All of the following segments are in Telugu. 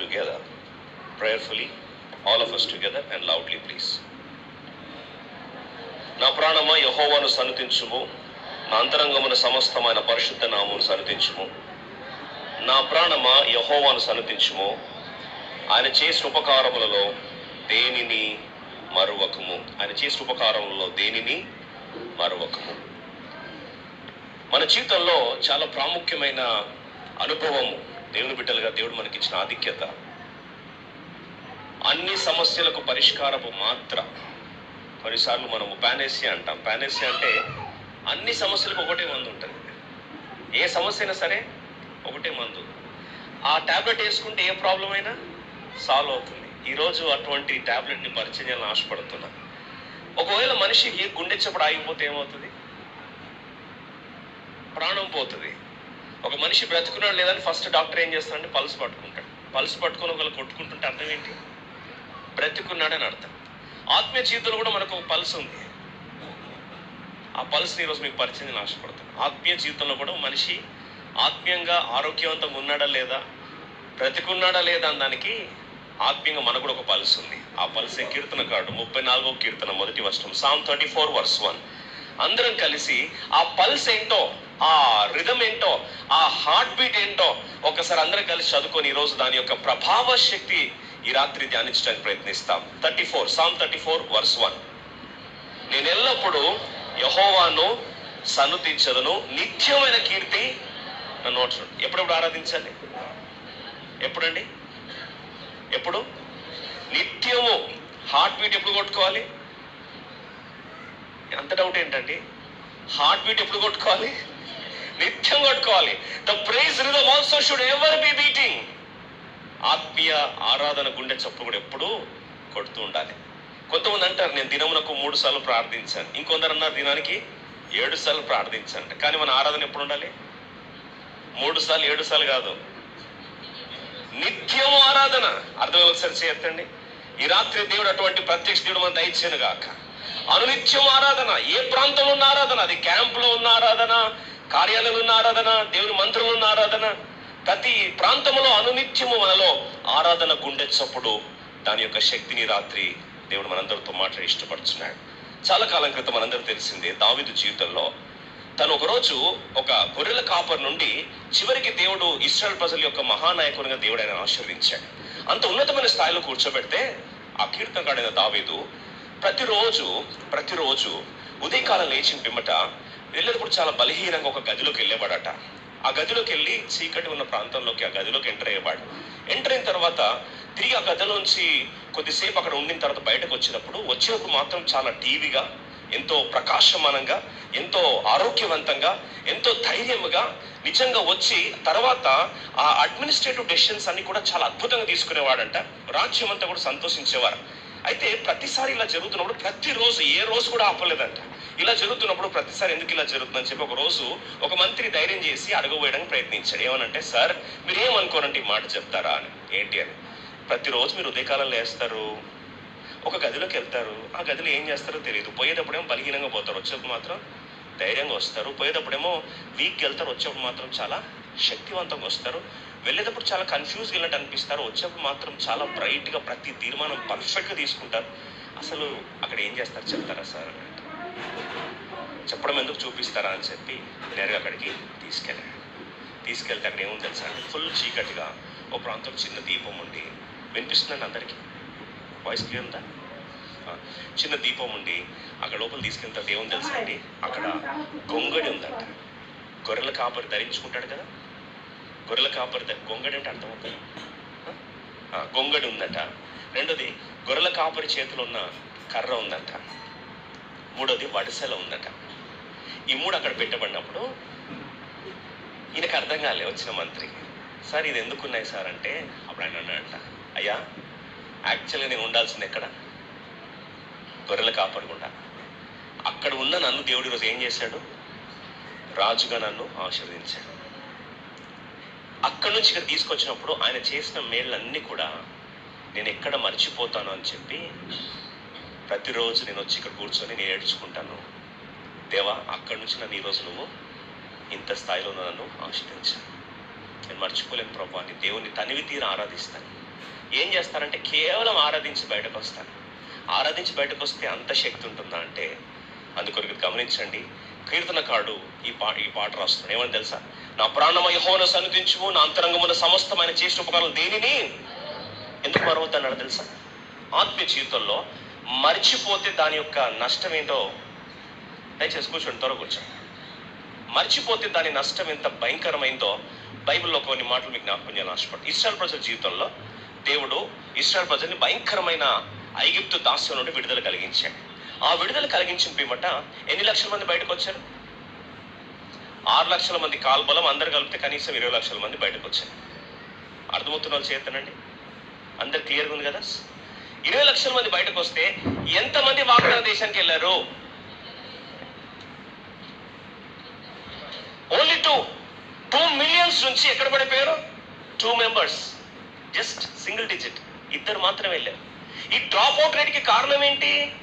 together, prayerfully, all of us together and loudly, please. నా ప్రాణమ యహోవాను సనుతించుము నా అంతరంగమున సమస్తమైన పరిశుద్ధ నామును సనుతించుము నా ప్రాణమ యహోవాను సనుతించుము ఆయన చేసిన ఉపకారములలో దేనిని మరువకము. ఆయన చేసిన ఉపకారములలో దేనిని మరువకము. మన జీవితంలో చాలా ప్రాముఖ్యమైన అనుభవము. దేవుని బిడ్డలుగా దేవుడు మనకిచ్చిన ఆధిక్యత. అన్ని సమస్యలకు పరిష్కారపు మాత్ర. కొన్నిసార్లు మనము పానేసియా అంటాం. పానేసియా అంటే అన్ని సమస్యలకు ఒకటే మందు ఉంటుంది. ఏ సమస్య అయినా సరే ఒకటే మందు. ఆ టాబ్లెట్ వేసుకుంటే ఏ ప్రాబ్లం అయినా సాల్వ్ అవుతుంది. ఈరోజు అటువంటి టాబ్లెట్ని పరిచయం చేయాలని ఆశపడుతున్నా. ఒకవేళ మనిషికి గుండె చప్పుడు ఆగిపోతే ఏమవుతుంది? ప్రాణం పోతుంది. ఒక మనిషి బ్రతుకున్నాడు లేదని ఫస్ట్ డాక్టర్ ఏం చేస్తాడంటే పల్స్ పట్టుకుంటాడు. పల్స్ పట్టుకొని ఒకళ్ళు కొట్టుకుంటుంటే అర్థం ఏంటి? బ్రతుకున్నాడని అర్థం. ఆత్మీయ జీవితంలో కూడా మనకు ఒక పల్స్ ఉంది. ఆ పల్స్ని ఈరోజు మీకు పరిచయం నేను ఆశపడతాను ఆత్మీయ జీవితంలో కూడా మనిషి ఆత్మీయంగా ఆరోగ్యవంతంగా ఉన్నాడా లేదా బ్రతికున్నాడా లేదా అని దానికి ఆత్మీయంగా మనకు కూడా ఒక పల్స్ ఉంది. ఆ పల్సే కీర్తన కాడు ముప్పై నాలుగో కీర్తన మొదటి వర్షం psalm thirty four verse one అందరం కలిసి ఆ పల్స్ ఏంటో ఆ రిధం ఏంటో ఆ హార్ట్ బీట్ ఏంటో ఒకసారి అందరం కలిసి చదువుకొని ఈరోజు దాని యొక్క ప్రభావ శక్తి ఈ రాత్రి ధ్యానించడానికి ప్రయత్నిస్తాం. Thirty four psalm thirty four verse one నేను ఎల్లప్పుడూ యహోవాను సన్నుతించదను నిత్యమైన కీర్తి నా నోట్స్ ఎప్పుడెప్పుడు ఆరాధించాలి? ఎప్పుడండి? ఎప్పుడు? నిత్యము. హార్ట్ బీట్ ఎప్పుడు కొట్టుకోవాలి? అంత డౌట్ ఏంటండి? హార్ట్ బీట్ ఎప్పుడు కొట్టుకోవాలి? నిత్యం కొట్టుకోవాలి. The praise rhythm also should ever be beating ఆత్మీయ ఆరాధన గుండె చప్పు కూడా ఎప్పుడూ కొడుతూ ఉండాలి. కొంతమంది అంటారు నేను దినమునకు మూడు సార్లు ప్రార్థించాను. ఇంకొందరు అన్నారు దినానికి ఏడు సార్లు ప్రార్థించాను. కానీ మన ఆరాధన ఎప్పుడు ఉండాలి? మూడు సార్లు ఏడు సార్లు కాదు. నిత్యము ఆరాధన. అర్థం ఒకసారి చేయొద్దండి. ఈ రాత్రి దేవుడు అటువంటి ప్రత్యక్ష దేవుడు మన దయచేను గాక. అనునిత్యం ఆరాధన. ఏ ప్రాంతంలో ఉన్న ఆరాధన? అది క్యాంపులో ఉన్న ఆరాధన కార్యాలయంలో ఉన్న ఆరాధన దేవుని మంత్రంలో ఉన్న ఆరాధన ప్రతి ప్రాంతంలో అనునిత్యము మనలో ఆరాధన గుండె చప్పుడు దాని యొక్క శక్తిని రాత్రి దేవుడు మనందరితో మాట్లాడి ఇష్టపడుతున్నాడు చాలా కాలం క్రితం మనందరూ తెలిసిందే దావిదు జీవితంలో తను ఒకరోజు ఒక గొర్రెల కాపర్ నుండి చివరికి దేవుడు ఇస్రాయల్ ప్రజల యొక్క మహానాయకునిగా దేవుడు ఆయన ఆశీర్వించాడు అంత ఉన్నతమైన స్థాయిలో కూర్చోబెడితే ఆ కీర్తనగాడైన దావీదు ప్రతిరోజు ప్రతిరోజు ఉదయకాలం లేచిన పిమ్మట వెళ్ళినప్పుడు చాలా బలహీనంగా ఒక గదిలోకి వెళ్ళేవాడట. ఆ గదిలోకి వెళ్ళి చీకటి ఉన్న ప్రాంతంలోకి ఆ గదిలోకి ఎంటర్ అయ్యేవాడు. ఎంటర్ అయిన తర్వాత తిరిగి ఆ గదిలోంచి కొద్దిసేపు అక్కడ ఉండిన తర్వాత బయటకు వచ్చినప్పుడు వచ్చినప్పుడు మాత్రం చాలా టీవీగా ఎంతో ప్రకాశమానంగా ఎంతో ఆరోగ్యవంతంగా ఎంతో ధైర్యముగా నిజంగా వచ్చి తర్వాత ఆ అడ్మినిస్ట్రేటివ్ డెసిషన్స్ అన్ని కూడా చాలా అద్భుతంగా తీసుకునేవాడంట. రాజ్యం అంతా కూడా సంతోషించేవారు. అయితే ప్రతిసారి ఇలా జరుగుతున్నప్పుడు ప్రతిరోజు ఏ రోజు కూడా ఆపలేదంట. ఇలా జరుగుతున్నప్పుడు ప్రతిసారి ఎందుకు ఇలా జరుగుతుందని చెప్పి ఒక రోజు ఒక మంత్రి ధైర్యం చేసి అడగబోయడానికి ప్రయత్నించాడు. ఏమనంటే సార్ మీరు ఏమనుకోనంటే ఈ మాట చెప్తారా? అని. ఏంటి అని. ప్రతిరోజు మీరు ఉదయకాలం లేస్తారు ఒక గదిలోకి వెళ్తారు ఆ గదిలో ఏం చేస్తారో తెలియదు. పోయేటప్పుడేమో బలహీనంగా పోతారు వచ్చేప్పుడు మాత్రం ధైర్యంగా వస్తారు. పోయేటప్పుడేమో వీక్కి వెళ్తారు వచ్చేప్పుడు మాత్రం చాలా శక్తివంతంగా వస్తారు. వెళ్ళేటప్పుడు చాలా కన్ఫ్యూజ్ వెళ్ళినట్టు అనిపిస్తారు. వచ్చేప్పుడు మాత్రం చాలా బ్రైట్గా ప్రతి తీర్మానం పర్ఫెక్ట్గా తీసుకుంటారు. అసలు అక్కడ ఏం చేస్తారు? చెప్తారా సార్ చెప్పడం ఎందుకు చూపిస్తారా అని చెప్పి నేరుగా అక్కడికి తీసుకెళ్ళాను తీసుకెళ్తే అక్కడ ఏముంది తెలుసా అంటే ఫుల్ చీకటిగా ఒక ప్రాంతం చిన్న దీపం ఉండి వినిపిస్తుందండి అందరికీ? వాయిస్ క్లియర్ ఉందా? చిన్న దీపం ఉండి అక్కడ లోపల తీసుకెళ్తే ఏముంది తెలుసా అండి? అక్కడ గొంగడి ఉందంట. గొర్రెల కాపరి ధరించుకుంటాడు కదా? గొర్రెల కాపరి ధ- గొంగడి అంటే అర్థమవుతుంది గొంగడి ఉందట. రెండోది గొర్రెల కాపరి చేతిలో ఉన్న కర్ర ఉందంట. మూడోది వడిసెల ఉందట. ఈ మూడు అక్కడ పెట్టబడినప్పుడు ఈయనకు అర్థం కాలే వచ్చిన మంత్రి. సార్ ఇది ఎందుకు ఉన్నాయి సార్? అంటే అప్పుడు ఆయన అన్నాడంట. అయ్యా యాక్చువల్గా నేను ఉండాల్సింది ఎక్కడ? గొర్రెల కాపాడుకుంటా అక్కడ ఉన్న నన్ను దేవుడు ఈరోజు ఏం చేశాడు? రాజుగా నన్ను ఆశీర్వదించాడు. అక్కడి నుంచి ఇక్కడ తీసుకొచ్చినప్పుడు ఆయన చేసిన మేళ్ళన్నీ కూడా నేను ఎక్కడ మర్చిపోతాను అని చెప్పి ప్రతిరోజు నేను వచ్చి ఇక్కడ కూర్చొని నేను ఏడ్చుకుంటాను. దేవా అక్కడి నుంచి నన్ను ఈరోజు నువ్వు ఇంత స్థాయిలో నన్ను ఆశ్రయించాను నేను మర్చిపోలేను ప్రభు అని దేవుని తనివి తీరు ఆరాధిస్తాను. ఏం చేస్తారంటే కేవలం ఆరాధించి బయటకు వస్తాను ఆరాధించి బయటకు వస్తే అంత శక్తి ఉంటుందా అంటే అందుకొరకు గమనించండి కీర్తనకారుడు ఈ పా ఈ పాట రాస్తున్నాడు ఏమని తెలుసా? నా ప్రాణమ యహోను సన్నిధించుము నా అంతరంగమున సమస్తమైన చేసిన ఉపకారాలు దేనిని? ఎందుకు మరవద్దన్నాడు తెలుసా? ఆత్మీయ జీవితంలో మర్చిపోతే దాని యొక్క నష్టం ఏంటో? దయచేసి కూర్చోండి త్వర కూర్చోండి. మర్చిపోతే దాని నష్టం ఎంత భయంకరమైందో బైబిల్లో కొన్ని మాటలు మీకు జ్ఞాపకం చేయాలని ఆశపడు ఇస్రాయల్ ప్రజల జీవితంలో దేవుడు ఇస్రాయల్ ప్రజల్ని భయంకరమైన ఐగిప్తు దాస్యం నుండి విడుదల కలిగించాడు. ఆ విడుదల కలిగించిన పిమ్మట ఎన్ని లక్షల మంది బయటకు వచ్చారు? ఆరు లక్షల మంది కాల్బలం అందరు కలిపితే కనీసం ఇరవై లక్షల మంది బయటకు వచ్చారు. అర్థమవుతున్న వాళ్ళు చేతనండి. అందరు క్లియర్గా ఉంది కదా? ఇరవై లక్షల మంది బయటకు వస్తే ఎంతమంది వాగ్దాన దేశానికి వెళ్ళారు? ఓన్లీ టూ టూ మిలియన్స్ నుంచి ఎక్కడ పడిపోయారు? Two members just single digit ఇద్దరు మాత్రమే వెళ్ళారు. ఈ డ్రాప్ అవుట్ రేట్కి కారణం ఏంటి?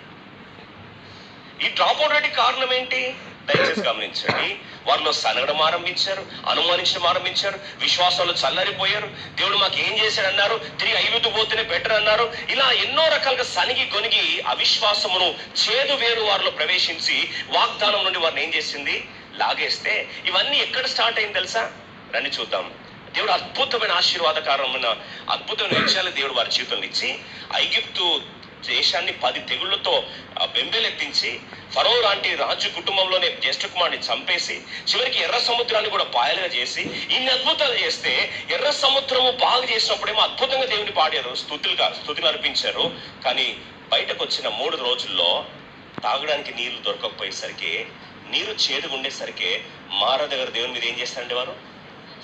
ఈ డ్రాప్ అవుట్ కారణం ఏంటి? దయచేసి గమనించండి. వారిలో సనగడం ఆరంభించారు అనుమానించడం ఆరంభించారు విశ్వాసంలో చల్లరిపోయారు. దేవుడు మాకు ఏం చేశాడు అన్నారు తిరిగి ఐదుతూ పోతేనే బెటర్ అన్నారు. ఇలా ఎన్నో రకాలుగా సనిగి గొనిగి అవిశ్వాసమును చేదు వేరు వారిలో ప్రవేశించి వాగ్దానం నుండి వారిని ఏం చేసింది? లాగేస్తే. ఇవన్నీ ఎక్కడ స్టార్ట్ అయింది తెలుసా? రండి చూద్దాం. దేవుడు అద్భుతమైన ఆశీర్వాదకరమైన అద్భుతమైన విషయాలు దేవుడు వారి జీవితంలో ఇచ్చి ఐగిప్తు దేశాన్ని పది తెగుళ్ళతో ఆ, బెంబేలెత్తించి ఫరో లాంటి రాజు కుటుంబంలోనే జ్యేష్ఠ కుమారుని చంపేసి చివరికి ఎర్ర సముద్రాన్ని కూడా పాయలుగా చేసి ఇన్ని అద్భుతాలు చేస్తే ఎర్ర సముద్రము బాగు చేసినప్పుడేమో అద్భుతంగా దేవుని పాడారు. స్థుతులుగా స్థుతులు అర్పించారు. కానీ బయటకు వచ్చిన మూడు రోజుల్లో తాగడానికి నీళ్ళు దొరకకపోయేసరికి నీరు చేదుగా ఉండేసరికి మార దగ్గర దేవుని మీద ఏం చేస్తారండి వారు?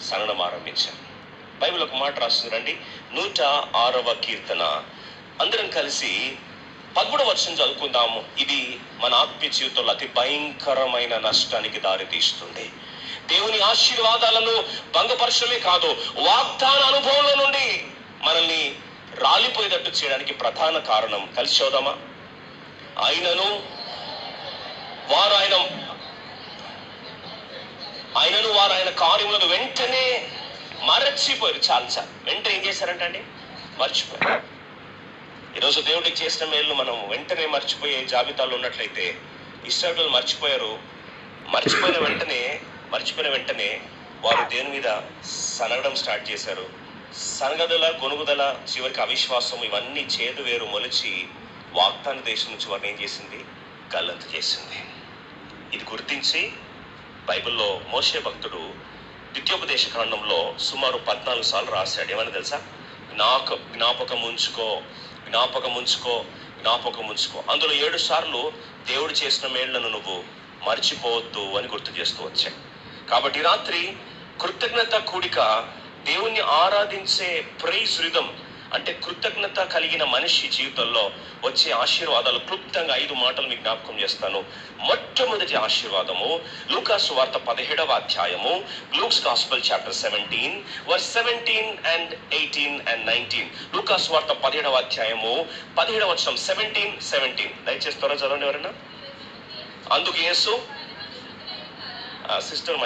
సనడం ఆరంభించారు. బైబిల్ ఒక మాట రాస్తుందండి నూట ఆరవ కీర్తన. అందరం కలిసి పదమూడవ వర్షం చదువుకుందాము. ఇది మన ఆత్మీయ జీవితంలో అతి భయంకరమైన నష్టానికి దారితీస్తుంది. దేవుని ఆశీర్వాదాలను భంగపరచడమే కాదు వాగ్దాన అనుభవంలో నుండి మనల్ని రాలిపోయేటట్టు చేయడానికి ప్రధాన కారణం కలిసి చూద్దామా ఆయనను వారు ఆయన ఆయనను వారు ఆయన కార్యములను వెంటనే మరచిపోయారు. చాలా వెంటనే ఏం చేశారంటే అండి మర్చిపోయారు. ఈరోజు దేవుడికి చేసిన మేలు మనం వెంటనే మర్చిపోయే జాబితాలో ఉన్నట్లయితే ఇస్రాయలు మర్చిపోయారు. మర్చిపోయిన వెంటనే మర్చిపోయిన వెంటనే వారు దేని మీద సనగడం స్టార్ట్ చేశారు. సనగదల గొనుగుదల చివరికి అవిశ్వాసం ఇవన్నీ చేదు వేరు మొలిచి వాగ్దాన దేశం నుంచి వారిని ఏం చేసింది? గల్లంత చేసింది. ఇది గుర్తించి బైబిల్లో మోషే భక్తుడు ద్వితీయోపదేశ కాండంలో సుమారు పద్నాలుగు సార్లు రాశాడు. ఏమని తెలుసా? జ్ఞాపక జ్ఞాపకం ఉంచుకో. జ్ఞాపకం ఉంచుకో జ్ఞాపకం ఉంచుకో. అందులో ఏడు సార్లు దేవుడు చేసిన మేళ్ళను నువ్వు మర్చిపోవద్దు అని గుర్తు చేస్తూ వచ్చాయి. కాబట్టి రాత్రి కృతజ్ఞత కూడిక దేవుణ్ణి ఆరాధించే ప్రైజ్ రిధం అంటే కృతజ్ఞత కలిగిన మనిషి జీవితంలో వచ్చే ఆశీర్వాదాలు క్లుప్తంగా ఐదు మాటలు మీకు జ్ఞాపకం చేస్తాను. మొట్టమొదటి ఆశీర్వాదము లూకాసు వార్త పదిహేడవ అధ్యాయము Luke's gospel chapter seventeen verse seventeen and eighteen and nineteen Lukasu వార్త పదిహేడవ అధ్యాయము పదిహేడవ వచనం సెవెంటీన్ సెవెంటీన్ దయచేస్తారా చదవండి ఎవరైనా? అందుకు యేసు? Sister my